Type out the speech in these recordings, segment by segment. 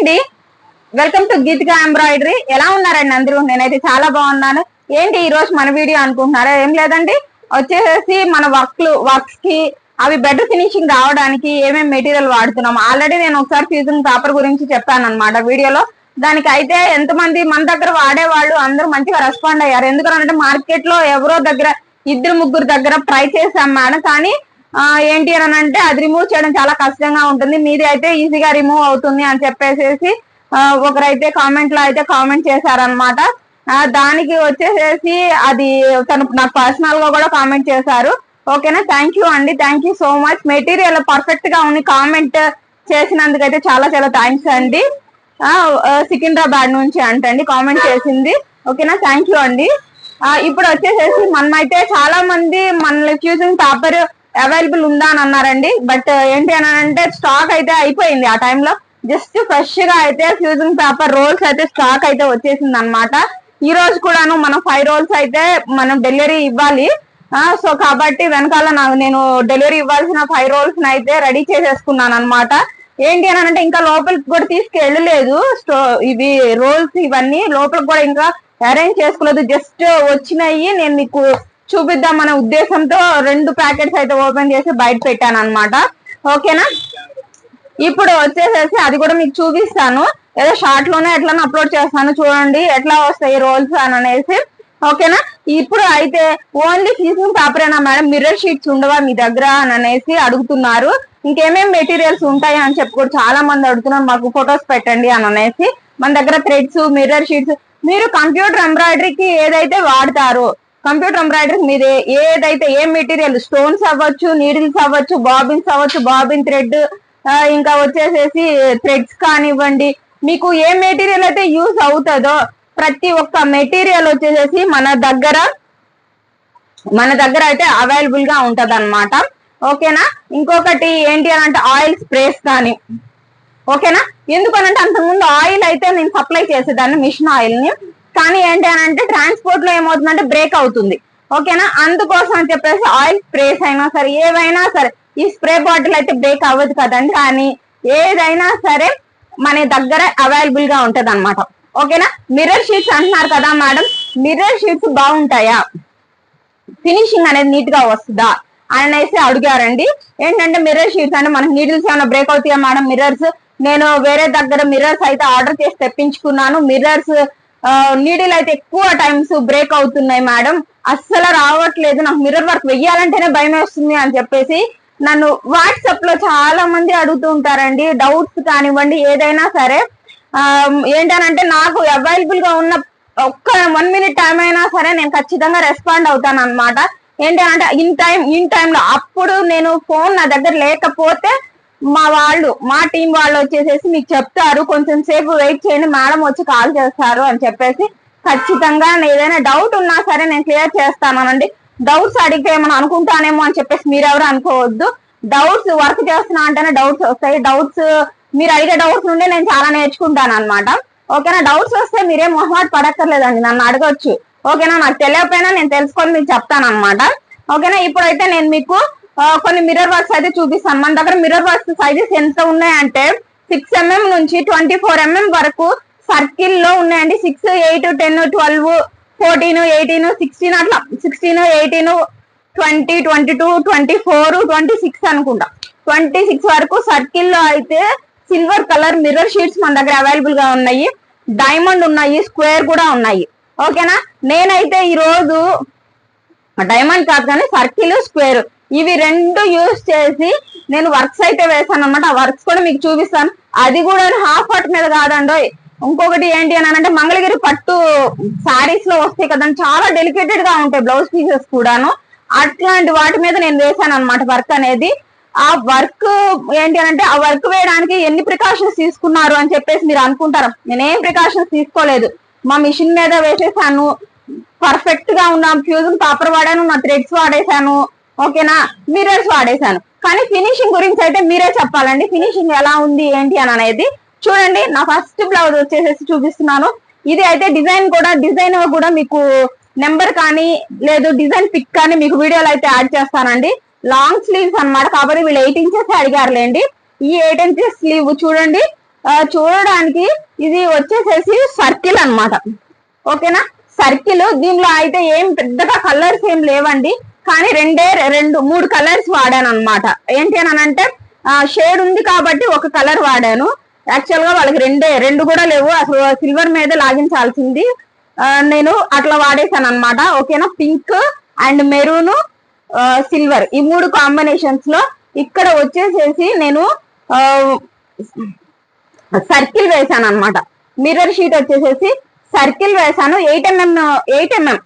అండి welcome to Geetika embroidery ఎలా ఉన్నారండి అందరూ? నేనైతే చాలా బాగున్నాను. ఏంటి ఈ రోజు మన వీడియో అనుకుంటున్నారా? ఏం లేదండి. వచ్చేసి మన వర్క్లు వర్క్స్కి అవి బెటర్ ఫినిషింగ్ రావడానికి ఏమేమి మెటీరియల్ వాడుతున్నాం? ఆల్రెడీ నేను ఒకసారి ఫ్యూజింగ్ పేపర్ గురించి చెప్పాను అనమాట వీడియోలో. దానికి అయితే ఎంతమంది మన దగ్గర వాడేవాళ్ళు అందరూ మంచిగా రెస్పాండ్ అయ్యారు. ఎందుకంటే మార్కెట్లో ఎవరో దగ్గర ఇద్దరు ముగ్గురు దగ్గర ట్రై చేశాం మేడం. కానీ ఏంటి అని అంటే అది రిమూవ్ చేయడం చాలా కష్టంగా ఉంటుంది. మీది అయితే ఈజీగా రిమూవ్ అవుతుంది అని చెప్పేసి ఒకరైతే కామెంట్లో అయితే కామెంట్ చేశారనమాట దానికి వచ్చేసేసి అది తను నాకు పర్సనల్గా కూడా కామెంట్ చేశారు. ఓకేనా థ్యాంక్ యూ అండి. Thank you so much material పర్ఫెక్ట్గా ఉంది. కామెంట్ చేసినందుకైతే చాలా చాలా థ్యాంక్స్ అండి. సికింద్రాబాద్ నుంచి అంటండి కామెంట్ చేసింది. ఓకేనా థ్యాంక్ యూ అండి. ఇప్పుడు వచ్చేసేసి మనమైతే చాలా మంది మన ఫ్యూజింగ్ పేపర్ అవైలబుల్ ఉందా అని అన్నారండి. బట్ ఏంటి అని అంటే స్టాక్ అయితే అయిపోయింది ఆ టైంలో జస్ట్ ఫ్రెష్గా అయితే ఫ్యూజింగ్ పేపర్ రోల్స్ అయితే స్టాక్ అయితే వచ్చేసింది అనమాట ఈ రోజు కూడాను మనం ఫైవ్ రోల్స్ అయితే మనం డెలివరీ ఇవ్వాలి. సో కాబట్టి వెనకాల నాకు నేను డెలివరీ ఇవ్వాల్సిన ఫైవ్ రోల్స్ అయితే రెడీ చేసేసుకున్నాను అనమాట ఏంటి అని అంటే ఇంకా లోపలికి కూడా తీసుకెళ్ళలేదు. స్టో ఇవి రోల్స్ ఇవన్నీ లోపలికి కూడా ఇంకా అరేంజ్ చేసుకోలేదు. జస్ట్ వచ్చినాయి. నేను మీకు చూపిద్దాం మన ఉద్దేశంతో రెండు ప్యాకెట్స్ అయితే ఓపెన్ చేసి బయట పెట్టాను అనమాట ఓకేనా? ఇప్పుడు వచ్చేసేసి అది కూడా మీకు చూపిస్తాను. ఏదో షార్ట్లోనే ఎట్లా అప్లోడ్ చేస్తాను చూడండి ఎట్లా వస్తాయి రోల్స్ అని అనేసి. ఓకేనా? ఇప్పుడు అయితే ఓన్లీ సీజన్ పేపరేనా మేడం? మిర్రర్ షీట్స్ ఉండవా మీ దగ్గర అని అనేసి అడుగుతున్నారు. ఇంకేమేం మెటీరియల్స్ ఉంటాయి అని చెప్పి కూడా చాలా మంది అడుగుతున్నారు. మాకు ఫొటోస్ పెట్టండి అని అనేసి. మన దగ్గర థ్రెడ్స్ మిర్రర్ షీట్స్ మీరు కంప్యూటర్ ఎంబ్రాయిడరీకి ఏదైతే వాడతారో కంప్యూటర్ ఎంబ్రాయిడరీ మీద ఏదైతే ఏ మెటీరియల్ స్టోన్స్ అవ్వచ్చు నీడిల్స్ అవ్వచ్చు బాబిన్స్ అవ్వచ్చు బాబిన్ థ్రెడ్ ఇంకా వచ్చేసేసి థ్రెడ్స్ కానివ్వండి మీకు ఏ మెటీరియల్ అయితే యూజ్ అవుతుందో ప్రతి ఒక్క మెటీరియల్ వచ్చేసేసి మన దగ్గర మన దగ్గర అయితే అవైలబుల్గా ఉంటది అనమాట ఓకేనా? ఇంకొకటి ఏంటి అని అంటే ఆయిల్ స్ప్రేస్ కానీ. ఓకేనా? ఎందుకనంటే అంతకుముందు ఆయిల్ అయితే నేను సప్లై చేసేదాన్ని మిషన్ ఆయిల్ని కానీ ఏంటి అని అంటే ట్రాన్స్పోర్ట్లో ఏమవుతుందంటే బ్రేక్ అవుతుంది. ఓకేనా అందుకోసం అని చెప్పేసి ఆయిల్ స్ప్రేస్ అయినా సరే ఏవైనా సరే ఈ స్ప్రే బాటిల్ అయితే బ్రేక్ అవ్వదు కదండి కానీ ఏదైనా సరే మన దగ్గర అవైలబుల్గా ఉంటది అనమాట ఓకేనా మిర్రర్ షీట్స్ అంటున్నారు కదా మేడం మిర్రర్ షీట్స్ బాగుంటాయా? ఫినిషింగ్ అనేది నీట్గా వస్తుందా? అనేసి అడిగారండి. ఏంటంటే మిర్రర్ షీట్స్ అంటే మనకి నీడిల్స్ ఏమైనా బ్రేక్ అవుతాయా మేడం మిర్రర్స్ నేను వేరే దగ్గర మిర్రర్స్ అయితే ఆర్డర్ చేసి తెప్పించుకున్నాను. మిర్రర్స్ నీడిల్ అయితే ఎక్కువ టైమ్స్ బ్రేక్ అవుతున్నాయి మేడం. అస్సలు రావట్లేదు. నాకు మిర్రర్ వర్క్ వెయ్యాలంటేనే భయం వేస్తుంది అని చెప్పేసి నన్ను వాట్సాప్లో చాలా మంది అడుగుతూ ఉంటారండి. డౌట్స్ కానివ్వండి ఏదైనా సరే. ఆ, ఏంటనంటే నాకు అవైలబుల్గా ఉన్న ఒక్క వన్ మినిట్ టైం అయినా సరే నేను ఖచ్చితంగా రెస్పాండ్ అవుతాను అనమాట ఏంటంటే ఇన్ టైం ఇన్ టైంలో అప్పుడు నేను ఫోన్ నా దగ్గర లేకపోతే మా వాళ్ళు మా టీం వాళ్ళు వచ్చేసేసి మీకు చెప్తారు కొంచెం సేపు వెయిట్ చేయండి మేడం వచ్చి కాల్ చేస్తారు అని చెప్పేసి. ఖచ్చితంగా ఏదైనా డౌట్ ఉన్నా సరే నేను క్లియర్ చేస్తానండి డౌట్స్ అడిగితే ఏమైనా అనుకుంటానేమో అని చెప్పేసి మీరెవరు అనుకోవద్దు. డౌట్స్ వర్క్ చేస్తున్నా అంటేనే డౌట్స్ వస్తాయి. డౌట్స్ మీరు అడిగే డౌట్స్ నుండి నేను చాలా నేర్చుకుంటాను అనమాట ఓకేనా? డౌట్స్ వస్తే మీరేం మొహమాట పడక్కర్లేదండి నన్ను అడగొచ్చు. ఓకేనా? నాకు తెలియకపోయినా నేను తెలుసుకొని మీకు చెప్తాను అనమాట ఓకేనా? ఇప్పుడైతే నేను మీకు కొన్ని మిర్రర్ వర్క్స్ అయితే చూపిస్తాను. మన దగ్గర మిర్రర్ వర్క్స్ సైజెస్ ఎంత ఉన్నాయంటే సిక్స్ ఎంఎం నుంచి ట్వంటీ ఫోర్ ఎంఎం వరకు సర్కిల్లో ఉన్నాయండి. Six eight ten twelve fourteen eighteen sixteen అట్లా. Sixteen eighteen twenty twenty two twenty four twenty six అనుకుంటా. ట్వంటీ సిక్స్ వరకు సర్కిల్లో అయితే సిల్వర్ కలర్ మిర్రర్ షీట్స్ మన దగ్గర అవైలబుల్గా ఉన్నాయి. డైమండ్ ఉన్నాయి స్క్వేర్ కూడా ఉన్నాయి. ఓకేనా నేనైతే ఈ రోజు డైమండ్ కాదు కానీ సర్కిల్ స్క్వేర్ ఇవి రెండు యూస్ చేసి నేను వర్క్స్ అయితే వేసాను అనమాట ఆ వర్క్స్ కూడా మీకు చూపిస్తాను. అది కూడా హాఫ్ పట్ మీద కాదండి ఇంకొకటి ఏంటి అని అంటే మంగళగిరి పట్టు సారీస్లో వస్తాయి కదండి. చాలా డెలికేటెడ్గా ఉంటాయి బ్లౌజ్ పీసెస్ కూడాను. అట్లాంటి వాటి మీద నేను వేసాను అనమాట వర్క్ అనేది. ఆ వర్క్ ఏంటి అని అంటే ఆ వర్క్ వేయడానికి ఎన్ని ప్రికాషన్స్ తీసుకున్నారు అని చెప్పేసి మీరు అనుకుంటారు? నేనేం ప్రికాషన్స్ తీసుకోలేదు. మా మిషన్ మీద వేసేసాను. పర్ఫెక్ట్గా ఉన్న ఫ్యూజన్ కాపర్ వాడాను నా థ్రెడ్స్ వాడేశాను ఓకేనా? మిర్రర్స్ వాడేశాను. కానీ ఫినిషింగ్ గురించి అయితే మీరే చెప్పాలండి. ఫినిషింగ్ ఎలా ఉంది ఏంటి అని అనేది. చూడండి నా ఫస్ట్ బ్లౌజ్ వచ్చేసేసి చూపిస్తున్నాను. ఇది అయితే డిజైన్ కూడా డిజైన్ కూడా మీకు నెంబర్ కానీ లేదు డిజైన్ పిక్ కానీ మీకు వీడియోలో అయితే యాడ్ చేస్తానండి. లాంగ్ స్లీవ్స్ అన్నమాట. కాబట్టి వీళ్ళు ఎయిట్ ఇంచెస్ అడిగారులేండి. ఈ ఎయిట్ ఇంచెస్ స్లీవ్ చూడండి. చూడడానికి ఇది వచ్చేసేసి సర్కిల్ అన్నమాట. ఓకేనా? సర్కిల్ దీనిలో అయితే ఏం పెద్దగా కలర్స్ ఏం లేవండి. కానీ రెండే రెండు మూడు కలర్స్ వాడాను అనమాట ఏంటి అని అంటే షేడ్ ఉంది కాబట్టి ఒక కలర్ వాడాను. యాక్చువల్గా వాళ్ళకి రెండే రెండు కూడా లేవు. అసలు సిల్వర్ మీద లాగించాల్సింది. నేను అట్లా వాడేసాను అనమాట ఓకేనా పింక్ అండ్ మెరూన్ సిల్వర్ ఈ మూడు కాంబినేషన్స్లో ఇక్కడ వచ్చేసేసి నేను సర్కిల్ వేసాను అనమాట మిర్రర్ షీట్ వచ్చేసేసి సర్కిల్ వేసాను eight mm eight mm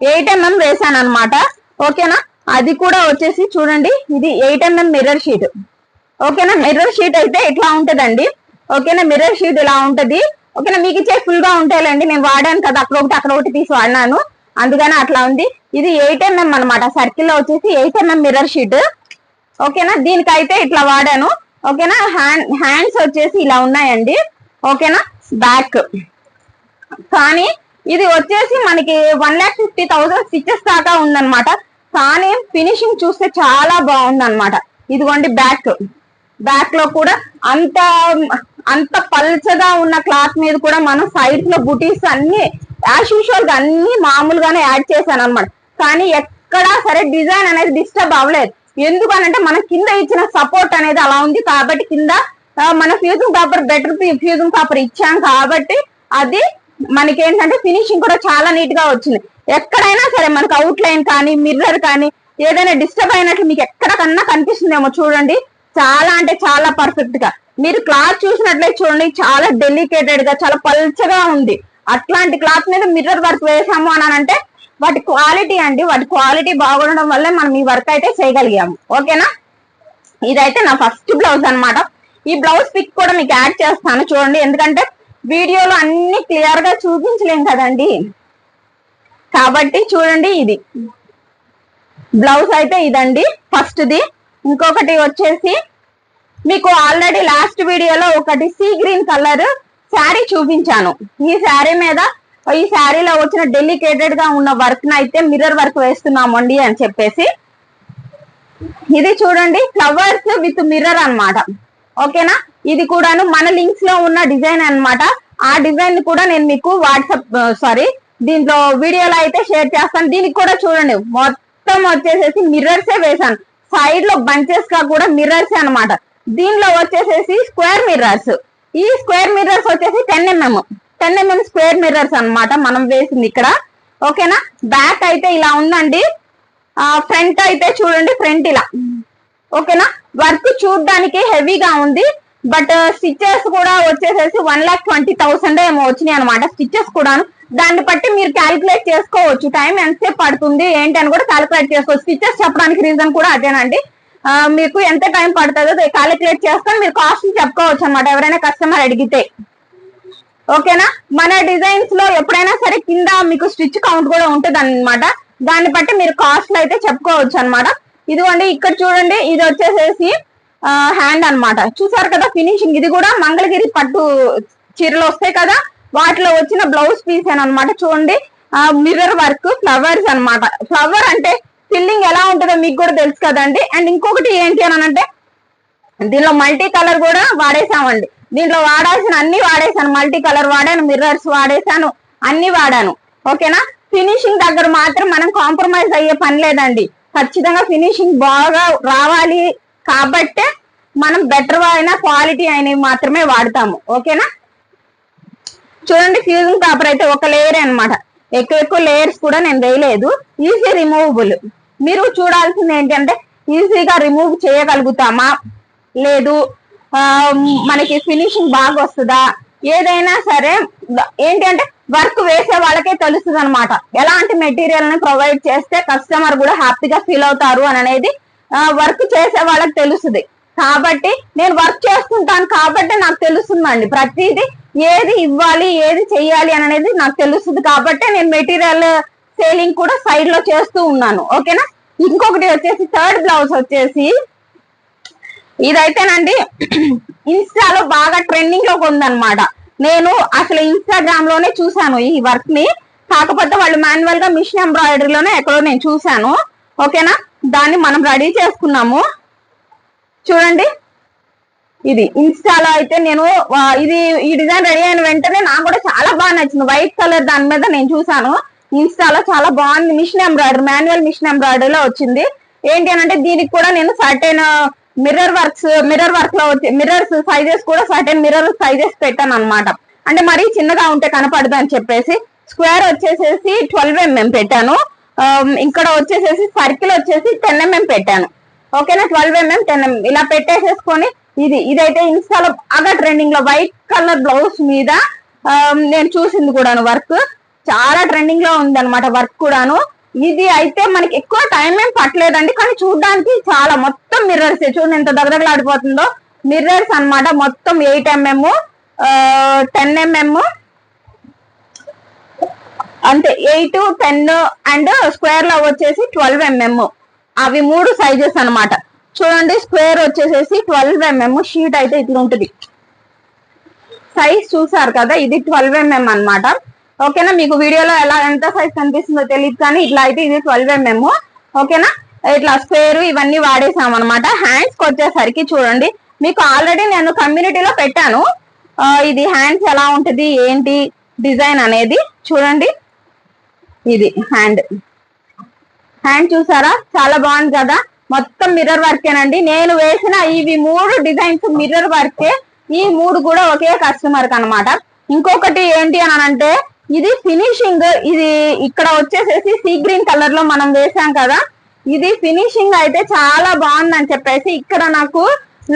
eight mm వేసాను అనమాట ఓకేనా? అది కూడా వచ్చేసి చూడండి ఇది ఎయిట్ ఎంఎం మిర్రర్ షీట్ ఓకేనా? మిర్రర్ షీట్ అయితే ఇట్లా ఉంటదండి? ఓకేనా? మిర్రర్ షీట్ ఇలా ఉంటది. ఓకేనా? మీకు ఇచ్చే ఫుల్గా ఉంటాయండి నేను వాడాను కదా అక్కడ ఒకటి అక్కడ ఒకటి తీసి వాడినాను. అందుకని అట్లా ఉంది. ఇది ఎయిట్ ఎంఎం అనమాట సర్కిల్లో వచ్చేసి ఎయిట్ ఎంఎం మిర్రర్ షీట్ ఓకేనా? దీనికైతే ఇట్లా వాడాను. ఓకేనా? హ్యాండ్ హ్యాండ్స్ వచ్చేసి ఇలా ఉన్నాయండి. ఓకేనా? బ్యాక్ కానీ ఇది వచ్చేసి మనకి one lakh fifty thousand stitches దాకా ఉందన్నమాట. కానీ ఫినిషింగ్ చూస్తే చాలా బాగుందనమాట ఇదిగోండి బ్యాక్ బ్యాక్లో కూడా అంత అంత పల్చగా ఉన్న క్లాత్ మీద కూడా మనం సైడ్స్లో బుటీస్ అన్ని యాజ్ యూజువల్గా అన్ని మామూలుగానే యాడ్ చేశాను అనమాట కానీ ఎక్కడా సరే డిజైన్ అనేది డిస్టర్బ్ అవ్వలేదు. ఎందుకనంటే మన కింద ఇచ్చిన సపోర్ట్ అనేది అలా ఉంది. కాబట్టి కింద మన fusing paper better fusing paper ఇచ్చాం కాబట్టి అది మనకి ఏంటంటే ఫినిషింగ్ కూడా చాలా నీట్గా వచ్చింది. ఎక్కడైనా సరే మనకు అవుట్ లైన్ కానీ మిర్రర్ కానీ ఏదైనా డిస్టర్బ్ అయినట్లు మీకు ఎక్కడికన్నా కనిపిస్తుందేమో చూడండి. చాలా అంటే చాలా పర్ఫెక్ట్గా. మీరు క్లాత్ చూసినట్లయితే చూడండి చాలా డెలికేటెడ్గా చాలా పల్చగా ఉంది. అట్లాంటి క్లాత్ మీద మిర్రర్ వర్క్ వేసాము అని అంటే వాటి క్వాలిటీ అండి. వాటి క్వాలిటీ బాగుండడం వల్లే మనం ఈ వర్క్ అయితే చేయగలిగాము. ఓకేనా? ఇదైతే నా ఫస్ట్ బ్లౌజ్ అన్నమాట. ఈ బ్లౌజ్ పిక్ కూడా మీకు యాడ్ చేస్తాను చూడండి. ఎందుకంటే వీడియోలో అన్ని క్లియర్గా చూపించలేం కదండి. కాబట్టి చూడండి ఇది. బ్లౌజ్ అయితే ఇదండి. ఫస్ట్ది. ఇంకొకటి వచ్చేసి మీకు ఆల్రెడీ లాస్ట్ వీడియోలో ఒకటి సీ గ్రీన్ కలర్ శారీ చూపించాను. ఈ శారీ మీద ఈ శారీలో వచ్చిన డెలికేటెడ్గా ఉన్న వర్క్ అయితే మిర్రర్ వర్క్ వేస్తున్నామండి అని చెప్పేసి. ఇది చూడండి ఫ్లవర్స్ విత్ మిర్రర్ అన్నమాట. ఓకేనా? ఇది కూడాను మన లింక్స్లో ఉన్న డిజైన్ అన్నమాట. ఆ డిజైన్ కూడా నేను మీకు వాట్సాప్ సారీ దీంట్లో వీడియోలో అయితే షేర్ చేస్తాను. దీనికి కూడా చూడండి మొత్తం వచ్చేసేసి మిర్రర్స్ ఏ వేసాను సైడ్లో బంచెస్గా కూడా మిర్రర్స్ అన్నమాట. దీనిలో వచ్చేసేసి స్క్వేర్ మిర్రర్స్ ఈ స్క్వేర్ మిర్రర్స్ వచ్చేసి ten mm ten mm square mirrors అన్నమాట మనం వేసింది ఇక్కడ. ఓకేనా? బ్యాక్ అయితే ఇలా ఉందండి. ఫ్రంట్ అయితే చూడండి ఫ్రంట్ ఇలా. ఓకేనా? వర్క్ చూడడానికి హెవీగా ఉంది. బట్ uh, స్టిచ్చెస్ కూడా వచ్చేసేసి వన్ లాక్ ట్వంటీ థౌసండ్ ఏమో వచ్చినాయి అనమాట స్టిచ్చెస్ కూడాను. దాన్ని బట్టి మీరు క్యాలిక్యులేట్ చేసుకోవచ్చు. టైం ఎంతసేపు పడుతుంది ఏంటి అని కూడా క్యాలిక్యులేట్ చేసుకోవచ్చు. స్టిచ్చెస్ చెప్పడానికి రీజన్ కూడా అదేనండి. మీకు ఎంత టైం పడుతుందో క్యాలిక్యులేట్ చేసుకొని మీరు కాస్ట్ చెప్పుకోవచ్చు అనమాట ఎవరైనా కస్టమర్ అడిగితే. ఓకేనా? మన డిజైన్స్లో ఎప్పుడైనా సరే కింద మీకు స్టిచ్ కౌంట్ కూడా ఉంటుంది అనమాట దాన్ని బట్టి మీరు కాస్ట్ అయితే చెప్పుకోవచ్చు అనమాట ఇదిగోండి ఇక్కడ చూడండి. ఇది వచ్చేసేసి హ్యాండ్ అనమాట చూసారు కదా ఫినిషింగ్ ఇది కూడా మంగళగిరి పట్టు చీరలు వస్తాయి కదా? వాటిలో వచ్చిన బ్లౌజ్ పీస్ అనమాట చూడండి. మిర్రర్ వర్క్ ఫ్లవర్స్ అనమాట ఫ్లవర్ అంటే ఫిల్లింగ్ ఎలా ఉంటుందో మీకు కూడా తెలుసు కదండి. అండ్ ఇంకొకటి ఏంటి అని అంటే దీనిలో మల్టీ కలర్ కూడా వాడేసామండి దీంట్లో వాడాల్సిన అన్ని వాడేసాను మల్టీ కలర్ వాడాను మిర్రర్స్ వాడేసాను అన్ని వాడాను. ఓకేనా? ఫినిషింగ్ దగ్గర మాత్రం మనం కాంప్రమైజ్ అయ్యే పని లేదండి. ఖచ్చితంగా ఫినిషింగ్ బాగా రావాలి. కాబట్టే మనం బెటర్ అయిన క్వాలిటీ అయినవి మాత్రమే వాడతాము. ఓకేనా? చూడండి ఫ్యూజింగ్ పేపర్ అయితే ఒక లేయర్ అన్నమాట. ఎక్కువ ఎక్కువ లేయర్స్ కూడా నేను వేయలేదు. ఈజీ రిమూవబుల్ మీరు చూడాల్సింది ఏంటంటే ఈజీగా రిమూవ్ చేయగలుగుతామా? లేదు. మనకి ఫినిషింగ్ బాగా వస్తుందా? ఏదైనా సరే ఏంటి అంటే వర్క్ వేసే వాళ్ళకే తెలుస్తుంది అనమాట ఎలాంటి మెటీరియల్ని ప్రొవైడ్ చేస్తే కస్టమర్ కూడా హ్యాపీగా ఫీల్ అవుతారు అని అనేది వర్క్ చేసే వాళ్ళకి తెలుస్తుంది కాబట్టి నేను వర్క్ చేస్తుంటాను కాబట్టి నాకు తెలుస్తుందండి ప్రతిదీ ఏది ఇవ్వాలి ఏది చెయ్యాలి అనేది నాకు తెలుస్తుంది కాబట్టి నేను మెటీరియల్ సేలింగ్ కూడా సైడ్లో చేస్తూ ఉన్నాను. ఓకేనా ఇంకొకటి వచ్చేసి థర్డ్ బ్లౌజ్ వచ్చేసి ఇదైతేనండి ఇన్స్టాలో బాగా ట్రెండింగ్లోకి ఉందనమాట నేను అసలు ఇన్స్టాగ్రామ్లోనే చూసాను ఈ వర్క్ని. కాకపోతే వాళ్ళు మాన్యువల్గా మిషన్ ఎంబ్రాయిడరీలోనే ఎక్కడో నేను చూసాను ఓకేనా దాన్ని మనం రెడీ చేసుకున్నాము. చూడండి. ఇది ఇన్స్టాలో అయితే నేను ఇది ఈ డిజైన్ రెడీ అయిన వెంటనే నాకు కూడా చాలా బాగా నచ్చింది. వైట్ కలర్ దాని మీద నేను చూసాను ఇన్స్టాలో చాలా బాగుంది. మిషన్ ఎంబ్రాయిడరీ మాన్యువల్ మిషన్ ఎంబ్రాయిడరీలో వచ్చింది. ఏంటి అని అంటే దీనికి కూడా నేను సర్టైన్ మిర్రర్ వర్క్స్ మిర్రర్ వర్క్లో మిర్రర్స్ సైజెస్ కూడా సర్టైన్ మిర్రర్ సైజెస్ పెట్టాను అనమాట అంటే మరీ చిన్నగా ఉంటే కనపడదు అని చెప్పేసి స్క్వేర్ వచ్చేసేసి ట్వెల్వ్ ఎంఎం పెట్టాను. Um, ఇక్కడ వచ్చేసేసి సర్కిల్ వచ్చేసి టెన్ ఎంఎం పెట్టాను. ఓకేనా ట్వెల్వ్ ఎంఎం టెన్ ఎంఎం ఇలా పెట్టేసేసుకొని ఇది ఇదైతే ఇన్స్టాలో బాగా ట్రెండింగ్లో వైట్ కలర్ బ్లౌజ్ మీద um, నేను చూసింది కూడాను వర్క్ చాలా ట్రెండింగ్లో ఉంది అనమాట వర్క్ కూడాను. ఇది అయితే మనకి ఎక్కువ టైం ఏం పట్టలేదండి కానీ చూడడానికి చాలా మొత్తం మిర్రర్స్ చూడండి ఎంత దగ్గరలాడిపోతుందో మిర్రర్స్ అన్నమాట మొత్తం ఎయిట్ ఎంఎం టెన్ ఎంఎం అంటే ఎయిట్ టెన్ అండ్ స్క్వేర్లో వచ్చేసి ట్వెల్వ్ ఎంఎం. అవి మూడు సైజెస్ అనమాట చూడండి స్క్వేర్ వచ్చేసేసి ట్వెల్వ్ ఎంఎం షీట్ అయితే ఇట్లా ఉంటుంది. సైజ్ చూసారు కదా ఇది ట్వెల్వ్ ఎంఎం అనమాట ఓకేనా? మీకు వీడియోలో ఎలా ఎంత సైజ్ కనిపిస్తుందో తెలియదు కానీ ఇట్లా అయితే ఇది ట్వెల్వ్ ఎంఎం. ఓకేనా? ఇట్లా స్క్వేర్ ఇవన్నీ వాడేసాం అనమాట హ్యాండ్స్కి వచ్చేసరికి చూడండి మీకు ఆల్రెడీ నేను కమ్యూనిటీలో పెట్టాను. ఇది హ్యాండ్స్ ఎలా ఉంటుంది ఏంటి డిజైన్ అనేది. చూడండి. ఇది హ్యాండ్ హ్యాండ్ చూసారా? చాలా బాగుంది కదా? మొత్తం మిర్రర్ వర్కేనండి నేను వేసిన ఇవి మూడు డిజైన్స్ మిర్రర్ వర్కే ఈ మూడు కూడా ఒకే కస్టమర్కి అనమాట ఇంకొకటి ఏంటి అని అంటే ఇది ఫినిషింగ్ ఇది ఇక్కడ వచ్చేసేసి సీ గ్రీన్ కలర్లో మనం వేసాం కదా. ఇది ఫినిషింగ్ అయితే చాలా బాగుందని చెప్పేసి ఇక్కడ నాకు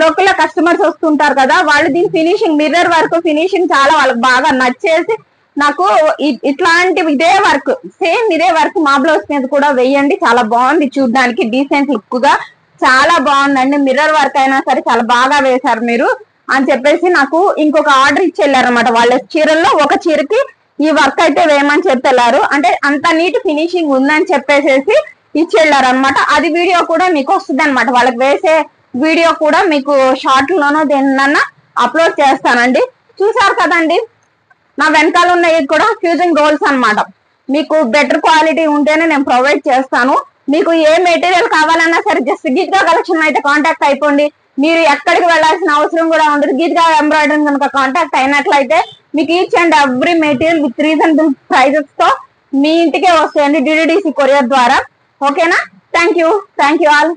లోకల్ కస్టమర్స్ వస్తుంటారు కదా. వాళ్ళు దీని ఫినిషింగ్ మిర్రర్ వర్క్ ఫినిషింగ్ చాలా వాళ్ళకి బాగా నచ్చేసి నాకు ఇ- ఇట్లాంటి ఇదే వర్క్ సేమ్ ఇదే వర్క్ మా బ్లౌజ్ మీద కూడా వేయండి. చాలా బాగుంది చూడడానికి డీసెంట్ లుక్గా చాలా బాగుందండి. మిర్రర్ వర్క్ అయినా సరే చాలా బాగా వేశారు మీరు. అని చెప్పేసి నాకు ఇంకొక ఆర్డర్ ఇచ్చి వెళ్ళారనమాట వాళ్ళ చీరల్లో ఒక చీరకి ఈ వర్క్ అయితే వేయమని చెప్పి వెళ్ళారు అంటే అంత నీట్ ఫినిషింగ్ ఉందని చెప్పేసేసి ఇచ్చి వెళ్ళారు అనమాట అది వీడియో కూడా మీకు వస్తుంది అనమాట వాళ్ళకి వేసే వీడియో కూడా మీకు షార్ట్ లోనో దేన్నన్నా అప్లోడ్ చేస్తానండి. చూసారు కదండి? నా వెనకాల ఉన్నవి కూడా ఫ్యూజింగ్ రోల్స్ అనమాట మీకు బెటర్ క్వాలిటీ ఉంటేనే నేను ప్రొవైడ్ చేస్తాను. మీకు ఏ మెటీరియల్ కావాలన్నా సరే జస్ట్ గీత్గా కలెక్షన్ అయితే కాంటాక్ట్ అయిపోండి. మీరు ఎక్కడికి వెళ్ళాల్సిన అవసరం కూడా ఉండదు. గీత్గా ఎంబ్రాయిడరీ కనుక కాంటాక్ట్ అయినట్లయితే మీకు each and every material with reasonable ప్రైజెస్తో మీ ఇంటికే వస్తాయండి. డిడిడిసి కొరియర్ ద్వారా. ఓకేనా thank you thank you all